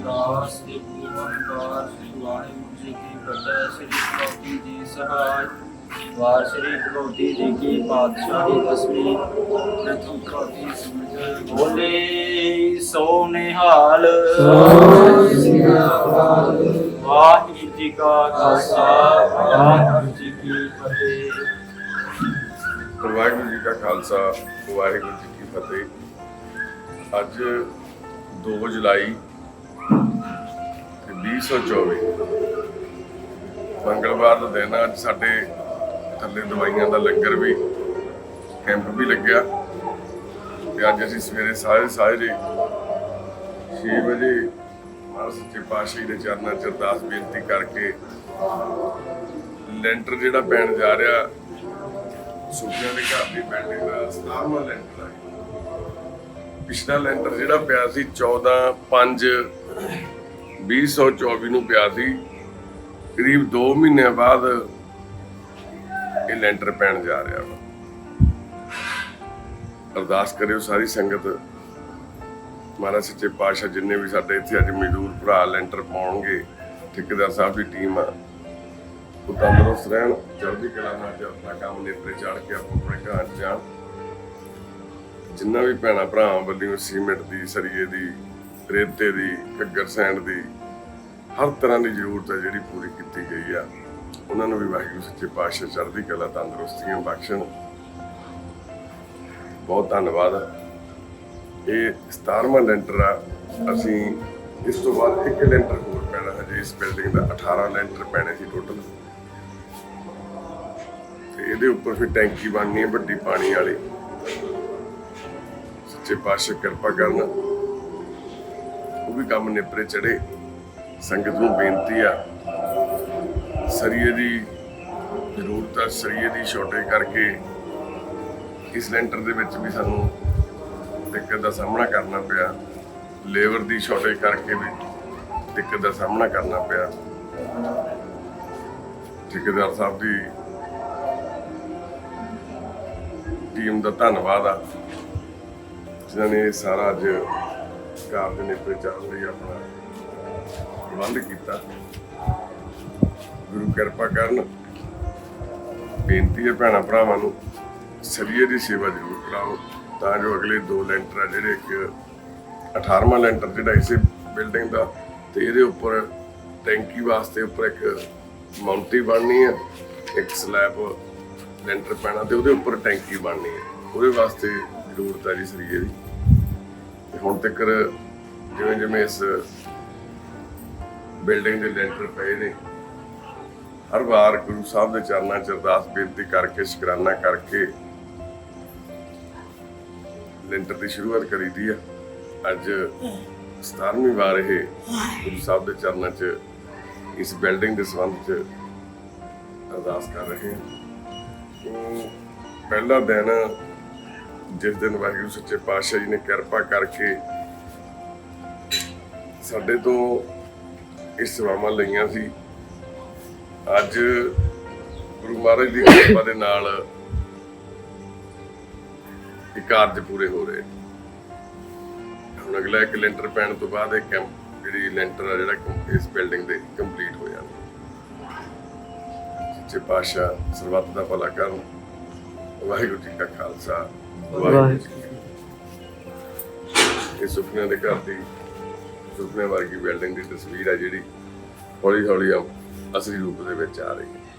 ਓਮਕਾਰ ਸ੍ਰੀ ਗੁਰੂ ਓਮਕਾਰ ਸ੍ਰੀ ਵਾਹਿਗੁਰੂ ਜੀ ਕੀ ਫਤਿਹ। ਸ੍ਰੀ ਗੁਰੂ ਜੀ ਸਹਾਇ। ਵਾਰ ਸ੍ਰੀ ਗੁਰੂ ਜੀ ਕੀ ਪਾਤਸ਼ਾਹੀ ਦਸਵੀਂ। ਪ੍ਰਥਮ ਪ੍ਰਤੀ ਸਮਝ। ਬੋਲੇ ਸੋ ਨਿਹਾਲ। ਵਾਹਿਗੁਰੂ ਜੀ ਕਾ ਖਾਲਸਾ ਵਾਹਿਗੁਰੂ ਜੀ ਕੀ ਫਤਿਹ। ਵਾਹਿਗੁਰੂ ਜੀ ਕਾ ਖਾਲਸਾ ਵਾਹਿਗੁਰੂ ਜੀ ਕੀ ਫਤਿਹ। ਅੱਜ 2 ਜੁਲਾਈ ਤੇ 2024 ਮੰਗਲਵਾਰ ਦਾ ਦਿਨ ਅੱਜ ਸਾਡੇ ਥੱਲੇ ਦਵਾਈਆਂ ਦਾ ਲੰਗਰ ਵੀ, ਕੈਂਪ ਵੀ ਲੱਗਿਆ। ਤੇ ਅੱਜ ਅਸੀਂ ਸਵੇਰੇ ਸਾਰੇ ਸਾਰੇ 6 ਵਜੇ ਮਹਾਰਾਜ ਸੱਚੇ ਪਾਤਸ਼ਾਹੀ ਦੇ ਚਰਨਾਂ 'ਚ ਅਰਦਾਸ ਬੇਨਤੀ ਕਰਕੇ ਲੈਂਟਰ ਜਿਹੜਾ ਪੈਣ ਜਾ ਰਿਹਾ ਸੁਪਨਿਆਂ ਦੇ ਘਰ ਦੀ ਪੈਣ ਦਾ 17ਵਾਂ ਲੈਂਟਰ ਹੈ ਪਿਛਲਾ ਲੈਂਟਰ ਜਿਹੜਾ ਪਿਆ ਸੀ 14 5 2024 ਨੂੰ ਪਿਆ ਸੀ, ਕਰੀਬ 2 ਮਹੀਨਿਆਂ ਬਾਅਦ ਇਹ ਲੈਂਟਰ ਪੈਣ ਜਾ ਰਿਹਾ ਵਾ। ਅਰਦਾਸ ਕਰਿਓ ਸਾਰੀ ਸੰਗਤ। ਮਹਾਰਾਜ ਸੱਚੇ ਪਾਤਸ਼ਾਹ ਜਿੰਨੇ ਵੀ ਸਾਡੇ ਇੱਥੇ ਅੱਜ ਮਜ਼ਦੂਰ ਭਰਾ ਲੈਂਟਰ ਪਾਉਣਗੇ, ਠੇਕੇਦਾਰ ਸਾਹਿਬ ਦੀ ਟੀਮ ਆ। ਉਹ ਤੰਦਰੁਸਤ ਰਹਿਣ, ਚੜ੍ਹਦੀ ਕਲਾ ਨਾਲ ਆਪਣਾ ਕੰਮ ਨੇਪਰੇ ਚੜ ਕੇ ਆਪਣੇ ਘਰ ਜਾਣ। ਜਿੰਨਾ ਵੀ ਭੈਣਾ ਭਰਾਵਾਂ ਵੱਲੋਂ ਸੀਮੈਂਟ ਦੀ, ਸਰੀਏ ਦੀ, ਰੇਤੇ ਦੀ, ਘੱਗਰ ਸੈਂਡ ਦੀ, ਹਰ ਤਰ੍ਹਾਂ ਦੀ ਜ਼ਰੂਰਤ ਹੈ ਜਿਹੜੀ ਪੂਰੀ ਕੀਤੀ ਗਈ ਆ। ਉਹਨਾਂ ਨੂੰ ਵੀ ਵਾਹਿਗੁਰੂ ਸੱਚੇ ਪਾਤਸ਼ਾਹ ਚੜ੍ਹਦੀ ਕਲਾ, ਤੰਦਰੁਸਤੀਆਂ ਬਖਸ਼ਣ। ਬਹੁਤ ਧੰਨਵਾਦ। ਇਹ 17ਵਾਂ ਲੈਂਟਰ ਆ। ਅਸੀਂ ਇਸ ਤੋਂ ਬਾਅਦ ਇੱਕ ਲੈਂਟਰ ਹੋਰ ਪੈਣਾ ਹਜੇ, ਇਸ ਬਿਲਡਿੰਗ ਦਾ 18 ਲੈਂਟਰ ਪੈਣੇ ਸੀ ਟੋਟਲ ਤੇ ਇਹਦੇ ਉੱਪਰ ਫਿਰ ਟੈਂਕੀ ਬਣਨੀ ਹੈ ਵੱਡੀ ਪਾਣੀ ਵਾਲੀ। ਸੱਚੇ ਪਾਤਸ਼ਾਹ ਕਿਰਪਾ ਕਰਨ ਉਹ ਵੀ ਕੰਮ ਨਿਪਰੇ ਚੜੇ ਸੰਗਤ ਨੂੰ ਬੇਨਤੀ ਆ, ਸਰੀਏ ਦੀ ਜ਼ਰੂਰਤ ਆ, ਸਰੀਏ ਦੀ ਛੋਟੇ ਕਰਕੇ ਇਸ ਲੈਂਟਰ ਦੇ ਵਿੱਚ ਵੀ ਸਾਨੂੰ ਦਿੱਕਤ ਦਾ ਸਾਹਮਣਾ ਕਰਨਾ ਪਿਆ। ਲੇਬਰ ਦੀ ਛੋਟੇ ਕਰਕੇ ਵੀ ਦਿੱਕਤ ਦਾ ਸਾਹਮਣਾ ਕਰਨਾ ਪਿਆ। ਠੇਕੇਦਾਰ ਸਾਹਿਬ ਦੀ ਟੀਮ ਦਾ ਧੰਨਵਾਦ ਆ। ਜਿਨ੍ਹਾਂ ਨੇ ਇਹ ਸਾਰਾ ਅੱਜ ਕਾਰਜ ਦੇ ਨੇਪਰੇ ਚੱਲਣ ਲਈ ਆਪਣਾ ਪ੍ਰਬੰਧ ਕੀਤਾ। ਗੁਰੂ ਕਿਰਪਾ ਕਰਨ ਬੇਨਤੀ ਹੈ ਭੈਣਾਂ ਭਰਾਵਾਂ ਨੂੰ, ਸਰੀਏ ਦੀ ਸੇਵਾ ਜ਼ਰੂਰ ਕਰਾਓ, ਤਾਂ ਜੋ ਅਗਲੇ ਦੋ ਲੈਂਟਰ ਆ ਜਿਹੜੇ ਇੱਕ 18ਵਾਂ ਲੈਂਟਰ ਜਿਹੜਾ ਇਸੇ ਬਿਲਡਿੰਗ ਦਾ ਤੇ ਇਹਦੇ ਉੱਪਰ ਟੈਂਕੀ ਵਾਸਤੇ ਉੱਪਰ ਇੱਕ ਮਾਉਂਟੀ ਬਣਨੀ ਹੈ, ਇੱਕ ਸਲੈਬ ਲੈਂਟਰ ਪੈਣਾ ਤੇ ਉਹਦੇ ਉੱਪਰ ਟੈਂਕੀ ਬਣਨੀ ਹੈ। ਉਹਦੇ ਵਾਸਤੇ ਜ਼ਰੂਰਤ ਹੈ ਜੀ ਸਰੀਏ ਦੀ ਤੇ ਹੁਣ ਤੱਕ ਜਿਵੇਂ ਜਿਵੇਂ ਇਸ ਬਿਲਡਿੰਗ ਦੇ ਲੈਂਟਰ ਪਏ ਨੇ, ਹਰ ਵਾਰ ਗੁਰੂ ਸਾਹਿਬ ਦੇ ਚਰਨਾਂ 'ਚ ਅਰਦਾਸ ਬੇਨਤੀ ਕਰਕੇ, ਸ਼ੁਕਰਾਨਾ ਕਰਕੇ ਲੈਂਟਰ ਦੀ ਸ਼ੁਰੂਆਤ ਕਰੀਦੀ ਆ। ਅੱਜ 17ਵੀਂ ਵਾਰ ਇਹ ਗੁਰੂ ਸਾਹਿਬ ਦੇ ਚਰਨਾਂ 'ਚ ਇਸ ਬਿਲਡਿੰਗ ਦੇ ਸੰਬੰਧ 'ਚ ਅਰਦਾਸ ਕਰ ਰਹੇ ਹਾਂ ਪਹਿਲਾ ਦਿਨ ਜਿਸ ਦਿਨ ਵਾਹਿਗੁਰੂ ਸੱਚੇ ਪਾਤਸ਼ਾਹ ਜੀ ਨੇ ਕਿਰਪਾ ਕਰਕੇ ਸਾਡੇ ਤੋਂ ਇਹ ਸੇਵਾਵਾਂ ਲਈਆਂ ਸੀ, ਅੱਜ ਗੁਰੂ ਮਹਾਰਾਜ ਦੀ ਕਿਰਪਾ ਦੇ ਨਾਲ ਇਹ ਕਾਰਜ ਪੂਰੇ ਹੋ ਰਹੇ ਹੁਣ ਅਗਲਾ ਇੱਕ ਲੈਂਟਰ ਪੈਣ ਤੋਂ ਬਾਅਦ ਇਹ ਕੈਂਪ ਜਿਹੜੀ ਲੈਂਟਰ ਆ ਜਿਹੜਾ ਇਸ ਬਿਲਡਿੰਗ ਦੇ ਕੰਪਲੀਟ ਹੋ ਜਾਣਾ। ਸੱਚੇ ਪਾਤਸ਼ਾਹ ਸਰਬੱਤ ਦਾ ਭਲਾ ਕਰਨ। ਵਾਹਿਗੁਰੂ ਜੀ ਕਾ ਖਾਲਸਾ। ਵਾਹਿਗੁਰੂ ਇਹ ਸੁਪਨਿਆਂ ਦੇ ਘਰ ਦੀ ਸੁਪਨੇ ਵਰਗੀ ਬਿਲਡਿੰਗ ਦੀ ਤਸਵੀਰ ਹੈ ਜਿਹੜੀ ਹੌਲੀ ਹੌਲੀ ਅਸਲੀ ਰੂਪ ਦੇ ਵਿੱਚ ਆ ਰਹੀ ਹੈ।